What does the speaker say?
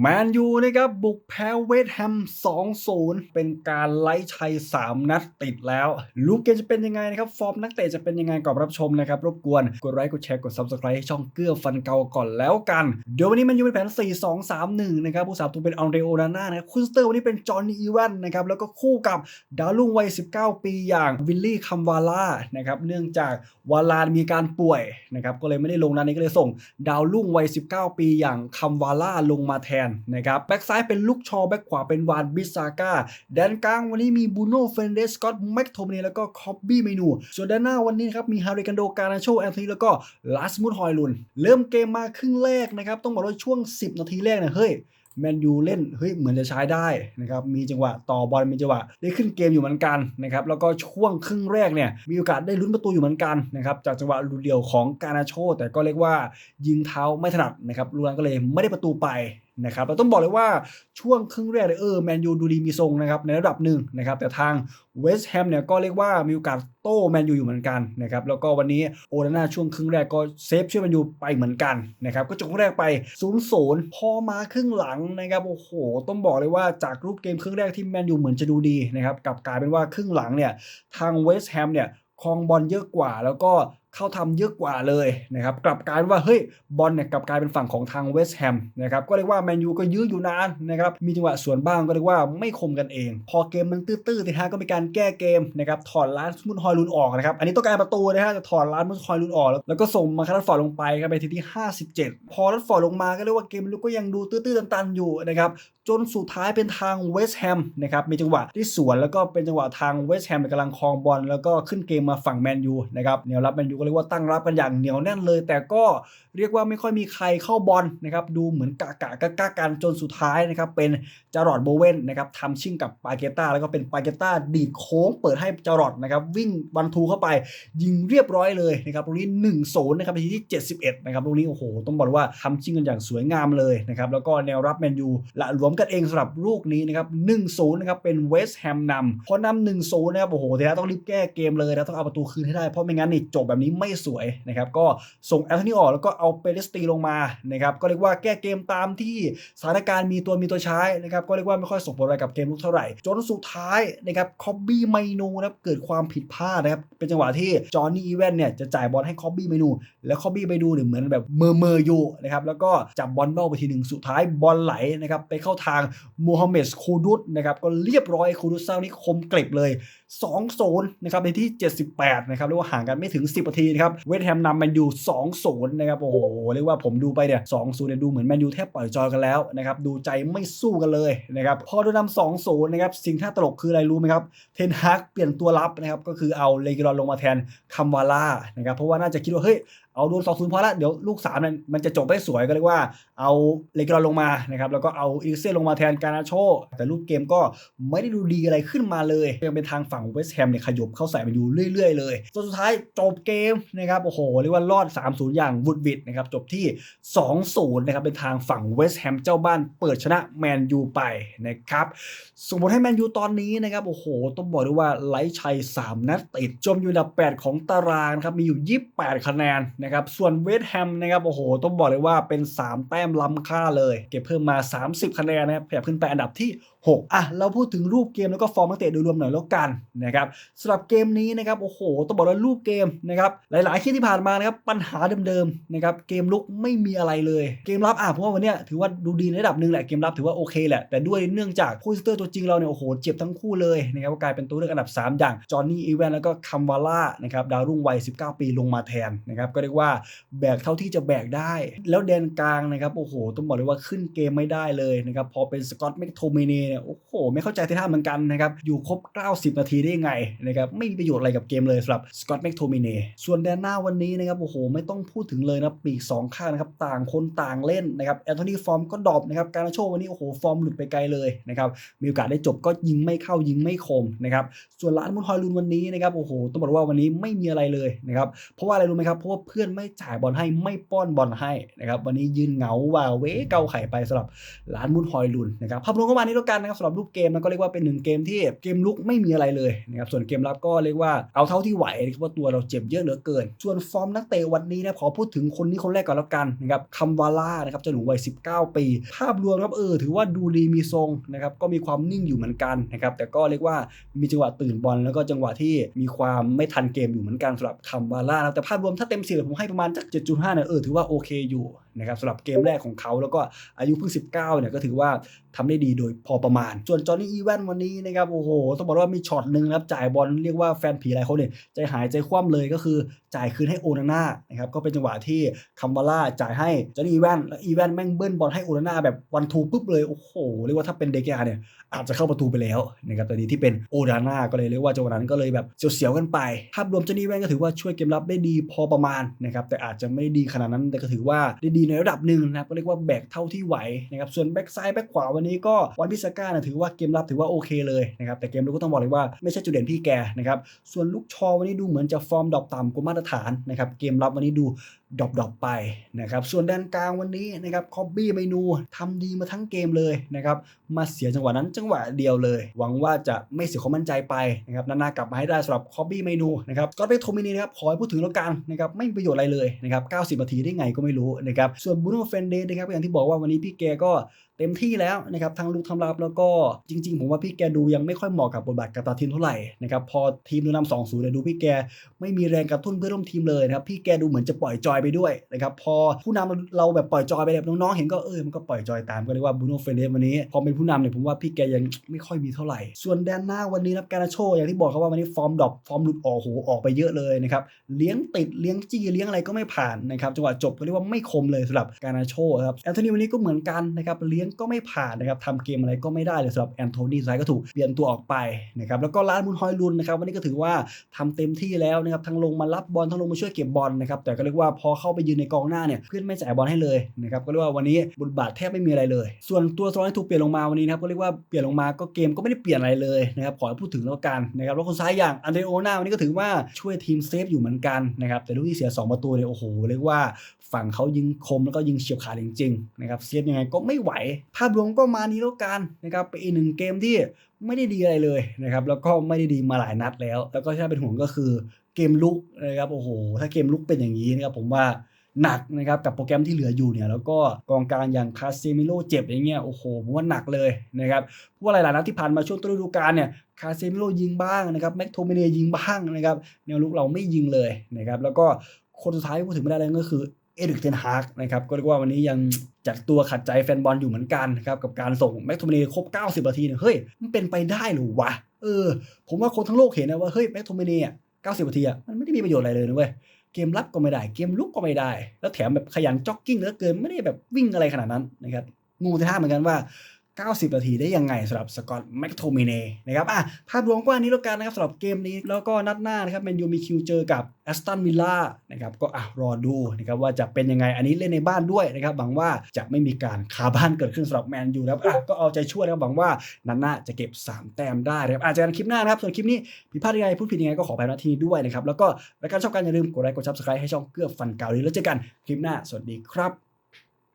แมนยูนะครับบุกแพ้เวสต์แฮม 2-0 เป็นการไล่ชัย 3 นัดติดแล้ว ลูกเกมจะเป็นยังไงนะครับ ฟอร์มนักเตะจะเป็นยังไงก่อนรับชมนะครับ รบกวนกดไลค์กดแชร์กด Subscribe ให้ช่องเกื้อฟันเกาก่อนแล้วกัน เดี๋ยววันนี้แมันยูเป็นแผน 4-2-3-1 นะครับ ผู้สาประตูเป็นอังเดรโอนาน่านะครับคุณสเตอร์วันนี้เป็นจอห์นนี่อีแวนนะครับแล้วก็คู่กับดาวรุ่งวัย 19 ปีอย่างวิลลี่คัมวาล่านะครับเนื่องจากวาลานมีการป่วยนะครับก็เลยไม่ได้ลงนัดนี้ก็เลยส่ง ดาวรุ่งวัย 19 ปีอย่างคัมวาล่าลงมาแทนนะครับแบ็กซ้ายเป็นลูกชอแบ็กขวาเป็นวานบิซาก้าแดนกลางวันนี้มีบูโน่เฟนเดสกอตแม็กโทมเนแล้วก็คอบบี้เมนู ส่วนด้านหน้าวันนี้นะครับมีฮาริกันโดการาโชแอนโทนีแล้วก็ลาสมุดฮอยลุน เริ่มเกมมาครึ่งแรกนะครับ ต้องบอกว่าช่วง 10 นาทีแรกเนี่ยเฮ้ยแมนยูเล่นเฮ้ยเหมือนจะใช้ได้นะครับมีจังหวะต่อบอลมีจังหวะได้ขึ้นเกมอยู่เหมือนกันนะครับแล้วก็ช่วงครึ่งแรกเนี่ยมีโอกาสได้ลุ้นประตูอยู่เหมือนกันนะครับจากจังหวะลูเดียวของการนาโช แต่ก็เรียกว่ายิงเท้าไม่ถนัดนะครับลูนันก็เลยไม่ได้ประตูไป นะครับเราต้องบอกเลยว่าช่วงครึ่งแรกเลยเออแมนยูดูดีมีทรงนะครับในระดับหนึ่งนะครับแต่ทางเวสต์แฮมเนี่ยก็เรียกว่ามีโอกาสโต้แมนยูอยู่เหมือนกันนะครับแล้วก็วันนี้โอนาน่าช่วงครึ่งแรกก็เซฟช่วยแมนยูไปเหมือนกันนะครับก็จบครึ่งแรกไป0ูนย์พอมาครึ่งหลังนะครับโอ้โหต้องบอกเลยว่าจากรูปเกมครึ่งแรกที่แมนยูเหมือนจะดูดีนะครับกลับกลายเป็นว่าครึ่งหลังเนี่ยทางเวสต์แฮมเนี่ยครองบอลเยอะกว่าแล้วก็ เข้าทำเยอะกว่าเลยนะครับกลับกลายว่าเฮ้ยบอลเนี่ยกลับกลายเป็นฝั่งของทางเวสต์แฮมนะครับก็เรียกว่าแมนยูก็ยื้ออยู่นานนะครับมีจังหวะสวนบ้างก็เรียกว่าไม่คมกันเอง พอเกมมันตื้อๆทีฮะก็มีการแก้เกมนะครับถอดล้านมุนฮอยลุนออกนะครับอันนี้ต้องการประตูนะฮะจะถอดล้านมุนฮอยลุนออก แล้วก็ส่งมาคาร์ฟอร์ดลงไปครับไปทีที่ 57 พอรัดฟอร์ดลงมาก็เรียกว่าเกมลุกก็ยังดูตื้อๆตันๆอยู่นะครับจนสุดท้ายเป็นทางเวสต์แฮมนะครับมีจังหวะที่สวนแล้วก็เป็นจังหวะทางเวสต์แฮมกำลังครองบอลแล้วก็ขึ้นเกมมาฝั่งแมนยูนะครับแนวรับแมนยูก็เรียกว่าตั้งรับกันอย่างเหนียวแน่นเลย แต่ก็เรียกว่าไม่ค่อยมีใครเข้าบอลนะครับดูเหมือนกะกะกะกะกันจนสุดท้ายนะครับเป็นจารอดโบเวนนะครับทำชิ่งกับปาเกต้าแล้วก็เป็นปาเกต้าดีดโค้งเปิดให้จารอดนะครับวิ่งบันทูเข้าไปยิงเรียบร้อยเลยนะครับตรงนี้1นศูนย์นะครับนาทีที่ 71นะครับตรงนี้โอ้โหต้องบอกว่าทำชิ่งกันอย่างสวยงามเลยนะครับแล้วก็แนวรับแมนยูละรวมกันเองสำหรับลูกนี้นะครับหนึ่งศูนย์นะครับเป็นเวสต์แฮมนำพอนำหนึ่งศูนย์นะครับโอ้โหเดี๋ยวต้องรีบแก้เกมเลยนะต้องเอาประตูคืนให้ได้เพราะไม่งั้นนี่จบแบบนี้ไม่สวยนะครับก็ส่งแอนโทนีออกแล้วก็เอาเปเรสตีลงมานะครับก็เรียกว่าแก้เกมตามที่สถานการณ์มีตัวมีตัวใช้นะครับก็เรียกว่าไม่ค่อยส่งผลอะไรกับเกมลุกเท่าไหร่ จนสุดท้ายนะครับคอบบี้ไมนูนะครับเกิดความผิดพลาดนะครับเป็นจังหวะที่จอห์นนี่อีแวนเนี่ยจะจ่ายบอลให้คอบบี้ไมนู แล้วคอบบี้ไมนูเนี่ยเหมือนแบบเมอเมออยู่นะครับแล้วก็จับบอลเบ้าไปทีหนึ่งสุดท้ายบอลไหลนะครับไปเข้าทางมูฮัมเหม็ดคูดุสนะครับก็เรียบร้อยคูดุสเซานี่คมกริบเลย 2 0นะครับในที่ 78 นะครับเรียกว่าห่างกันไม่ถึง 10นาทีนะครับเวสต์แฮมนำแมนยู2 0นะครับโอ้โหเรียกว่าผมดูไปเนี่ย2 0เนี่ยดูเหมือนแมนยูแทบปล่อยจอยกันแล้วนะครับดูใจไม่สู้กันเลยนะครับพอโดนนำ2 0นะครับสิ่งที่น่าตลกคืออะไรรู้ไหมครับเทนฮากเปลี่ยนตัวรับนะครับก็คือเอาเลกิรอนลงมาแทนคัมวาล่านะครับเพราะว่าน่าจะคิดว่าเฮ้ย เอาโดนสองศูนย์พอละเดี๋ยวลูกสามมันมันจะจบได้สวยก็เรียกว่าเอาเลกรอนลงมานะครับแล้วก็เอาอีเซลงมาแทนการนาโช แต่รูปเกมก็ไม่ได้ดูดีอะไรขึ้นมาเลยยังเป็นทางฝั่งเวสต์แฮมเนี่ยขยบเข้าใส่ไปอยู่เรื่อย ๆ เลยจนสุดท้ายจบเกมนะครับโอ้โหเรียกว่ารอด 3-0 อย่างวุดวิดนะครับจบที่ 2-0นะครับเป็นทางฝั่งเวสต์แฮมเจ้าบ้านเปิดชนะแมนยูไปนะครับส่งผลให้แมนยูตอนนี้นะครับโอ้โหต้องบอกเลยว่าไล่ชัย 3 นัดติดจมอยู่อันดับ 8 ของตารางครับมีอยู่ 28 คะแนนนะครับส่วนเวสต์แฮมนะครับโอ้โหต้องบอกเลยว่าเป็น 3 แต้มล้ำค่าเลย เก็บเพิ่มมา 30 คะแนนนะครับขยับขึ้นไปอันดับที่ 6อะเราพูดถึงรูปเกมแล้วก็ฟอร์มนักเตะโดยรวมหน่อยแล้วกันนะครับสำหรับเกมนี้นะครับโอ้โหต้องบอกว่ารูปเกมนะครับหลายๆคลิปที่ผ่านมานะครับปัญหาเดิมๆนะครับเกมลุกไม่มีอะไรเลย เกมรับอะเพราะว่าวันนี้ถือว่าดูดีในระดับหนึ่งแหละเกมรับถือว่าโอเคแหละแต่ด้วยเนื่องจากคู่สเตอร์ตัวจริงเราเนี่ยโอ้โหเจ็บทั้งคู่เลยนะครับกลายเป็นตัวเลือกอันดับ 3 อย่างจอห์นนี่อีแวนแล้วก็คัมวาล่านะครับดาวรุ่งวัย 19 ปีลงมาแทนนะครับก็เรียกว่าแบกเท่าที่จะแบกได้ แล้วแดนกลางนะครับโอ้โหต้องบอกเลยว่าขึ้นเกมไม่ได้เลยนะครับพอเป็นสกอตแมคโทเมเนเนี่ยโอ้โห ไม่เข้าใจที่ท่าเหมือนกันนะครับ อยู่ครบ 90 นาทีได้ยังไงนะครับไม่มีประโยชน์อะไรกับเกมเลยสำหรับสกอตแมคโทเมเน่ส่วนแดนหน้าวันนี้นะครับโอ้โห ไม่ต้องพูดถึงเลยนะปีกสองข้างนะครับต่างคนต่างเล่นนะครับแอนโทนีฟอร์มก็ดรอปนะครับการนาโชวันนี้โอ้โหฟอร์มหลุดไปไกลเลยนะครับมีโอกาสได้จบก็ยิงไม่เข้ายิงไม่คมนะครับส่วนล้านมุนฮอยลุนวันนี้นะครับโอ้โหต้องบอกว่าวันนี้ไม่มีอะไรเลยนะครับเพราะว่าอะไรรู้ไหมครับเพราะว่าเพื่อนไม่จ่ายบอลให้ไม่ป้อนบอลให้นะครับวันนี้ยืนเหงาว่าเวเกาไข่ไปสำหรับหลานมุนฮอยลุนนะครับภาพรวมก็มานี้แล้วกันนะครับสำหรับรูปเกมนก็เรียกว่าเป็นหนึ่งเกมที่เกมลุกไม่มีอะไรเลยนะครับส่วนเกมรับก็เรียกว่าเอาเท่าที่ไหวเพราะตัวเราเจ็บเยอะเหลือเกิน ส่วนฟอร์มนักเตะวันนี้นะขอพูดถึงคนนี้คนแรกก่อนแล้วกันนะครับคัมวาล่านะครับเจ้าหนูวัย 19 ปี ภาพรวมครับเออถือว่าดูดีมีทรงนะครับก็มีความนิ่งอยู่เหมือนกันนะครับแต่ก็เรียกว่ามีจังหวะตื่นบอลแล้วก็จังหวะที่มีความไม่ทันเกมอยู่เหมือนกันสำหรับคัมวาล่านะแต่ภาพรวมถ้าเต็มสิบผมให้ประมาณจัก7.5เนี่ยเออถือว่าโอเคอยู่นะครับสำหรับเกมแรกของเขาแล้วก็อายุเพิ่ง 19เนี่ยก็ถือว่าทำได้ดีโดยพอประมาณ ส่วนจอห์นนี่อีแวนวันนี้นะครับโอ้โหต้องบอกว่ามีช็อตหนึ่งนะครับจ่ายบอลเรียกว่าแฟนผีหลายคนเนี่ยใจหายใจคว่ำเลยก็คือจ่ายคืนให้โอนาน่านะครับก็เป็นจังหวะที่คัมบาร่าจ่ายให้จอห์นนี่อีแวนแล้วอีแวนแม่งเบิ้ลบอลให้โอนาน่าแบบวันทูปุ๊บเลยโอ้โหเรียกว่าถ้าเป็นเดกาเนี่ยอาจจะเข้าประตูไปแล้วนะครับแต่นี้ที่เป็นโอนาน่าก็เลยเรียกว่าจังหวะนั้นก็เลยแบบเสียวๆกันไปภาพรวมจอห์นนี่อีแวนก็ถือว่าช่วยเกมรับได้ดีพอประมาณนะครับแต่อาจจะไม่ดีขนาดนั้นแต่ก็ถือว่าได้ดีในระดับหนึ่งนะครับก็เรียกว่าแบกเท่าที่ไหวนะครับส่วนแบ็กซ้ายแบ็กขวาวันนี้ก็วันพิซาก้านะถือว่าเกมรับถือว่าโอเคเลยนะครับแต่เกมรุกก็ต้องบอกเลยว่าไม่ใช่จุดเด่นพี่แกนะครับส่วนลูกชอวันนี้ดูเหมือนจะฟอร์มดรอปต่ำกว่ามาตรฐานนะครับเกมรับวันนี้ดูดรอปดรอปไปนะครับส่วนแดนกลางวันนี้นะครับคอบบี้เมนูทำดีมาทั้งเกมเลยนะครับมาเสียจังหวะนั้นจังหวะเดียวเลย หวังว่าจะไม่เสียความมั่นใจไปนะครับนาๆกลับมาให้ได้สำหรับคอบบี้เมนูนะครับก็ไปโทมินีนะครับขอให้พูดถึงแล้วกันนะครับไม่มีประโยชน์อะไรเลยนะครับ90นาทีได้ไงก็ไม่รู้นะครับส่วนบูโน่เฟนเดสนะครับอย่างที่บอกว่าวันนี้พี่แกก็ เต็มที่แล้วนะครับทั้งลูกทำรับแล้วก็จริง ๆ ผมว่าพี่แกดูยังไม่ค่อยเหมาะกับบทบาทกับตาทีมเท่าไหร่นะครับพอทีมดูนำสองศูนย์เนี่ยดูพี่แกไม่มีแรงกระตุ้นเพื่อนร่วมทีมเลยนะครับพี่แกดูเหมือนจะปล่อยจอยไปด้วยนะครับพอผู้นำเราแบบปล่อยจอยไปแบบน้องๆเห็นก็เออมันก็ปล่อยจอยตามก็เรียกว่าบูโน่เฟนเดสวันนี้พอเป็นผู้นำเนี่ยผมว่าพี่แกยังไม่ค่อยมีเท่าไหร่ ส่วนแดนหน้าวันนี้นะครับการาโชอย่างที่บอกครับว่าวันนี้ฟอร์มดรอปฟอร์มหลุดออกโหออกไปเยอะเลยนะครับเลี้ยงติดเลี้ยงจี้เลี้ยงอะไรก็ไม่ผ่านนะครับจังหวะจบก็เรียกว่าไม่คมเลยสำหรับการาโชครับแอนโทนีวันนี้ก็เหมือนกันนะครับเลี้ยงก็ไม่ผ่านนะครับทำเกมอะไรก็ไม่ได้เลยสำหรับแอนโทนีสุดท้ายก็ถูกเปลี่ยนตัวออกไปนะครับแล้วก็ลานมุนฮอยลุนนะครับวันนี้ก็ถือว่าทำเต็มที่แล้วนะครับทั้งลงมารับบอลทั้งลงมาช่วยเก็บบอลนะครับแต่ก็เรียกว่าพอเข้าไปยืนในกองหน้าเนี่ยเพื่อนไม่จ่ายบอลให้เลยนะครับก็เรียกว่าวันนี้บทบาทแทบไม่มีอะไรเลย ส่วนตัวสโลที่ถูกเปลี่ยนลงมาวันนี้นะครับก็เรียกว่าเปลี่ยนลงมาก็เกมก็ไม่ได้เปลี่ยนอะไรเลยนะครับขอพูดถึงแล้วกันนะครับแล้วคนซ้ายอย่างอันเดโอนาวันนี้ก็ถือว่าช่วยทีมเซฟอยู่เหมือนกันนะครับแต่ลูกที่เสีย 2 ประตูเนี่ยโอ้โหเรียกว่าฝั่งเขายิงคมแล้วก็ยิงเฉียบขาดจริงๆนะครับเซฟยังไงก็ไม่ไหวภาพรวมก็มานี้แล้วกันนะครับเป็นอีกหนึ่งเกมที่ไม่ได้ดีอะไรเลยนะครับแล้วก็ไม่ได้ดีมาหลายนัดแล้ว แล้วก็ที่น่าเป็นห่วงก็คือเกมลุกนะครับโอ้โหถ้าเกมลุกเป็นอย่างนี้นะครับผมว่าหนักนะครับกับโปรแกรมที่เหลืออยู่เนี่ยแล้วก็กองกลางอย่างคาเซมิโลเจ็บอย่างเงี้ยโอ้โหผมว่าหนักเลยนะครับเพราะว่าหลายๆนัดที่ผ่านมาช่วงต้นฤดูกาลเนี่ยคาเซมิโลยิงบ้างนะครับแม็กโทเมเนยิงบ้างนะครับแนวลุกเราไม่ยิงเลยนะครับแล้วก็คนสุดท้ายที่พูดถึงไม่ได้เลยก็คือ เอริกเทนฮากนะครับก็เรียกว่าวันนี้ยังจัดตัวขัดใจแฟนบอลอยู่เหมือนกันนะครับกับการส่งแม็กโทเมเนครบ 90 นาทีเนี่ยเฮ้ยมันเป็นไปได้หรือวะเออ ผมว่าคนทั้งโลกเห็นนะว่าเฮ้ยแม็กโทเมเนอะ90 นาทีอะมันไม่ได้มีประโยชน์อะไรเลยนะเว้ยเกมรับก็ไม่ได้เกมลุกก็ไม่ได้ แล้วแถมแบบขยันจ็อกกิ้งเหลือเกินไม่ได้แบบวิ่งอะไรขนาดนั้นนะครับงงท่าเหมือนกันว่า 90 นาทีได้ยังไงสำหรับสกอตแมคโทมิเนนะครับอะภาพรวมกว่านี้แล้วกันนะครับสำหรับเกมนี้แล้วก็นัดหน้านะครับแมนยูมีคิวเจอกับแอสตันวิลล่านะครับก็อะรอดูนะครับว่าจะเป็นยังไงอันนี้เล่นในบ้านด้วยนะครับหวังว่าจะไม่มีการคาบ้านเกิดขึ้นสำหรับแมนยูนะครับอะก็เอาใจช่วยนะครับหวังว่านัดหน้าจะเก็บ 3 แต้มได้นะครับอาจจะกันคลิปหน้านะครับส่วนคลิปนี้ผิดพลาดยังไงพูดผิดยังไงก็ขออภัยณที่ด้วยนะครับแล้วก็รายการชอบกันอย่าลืมกดไลค์กดซับสไครต์ให้ช่องเกื้อฟันเก่าดีแล้วเจอกันคลิปหน้าสวัสดีครับ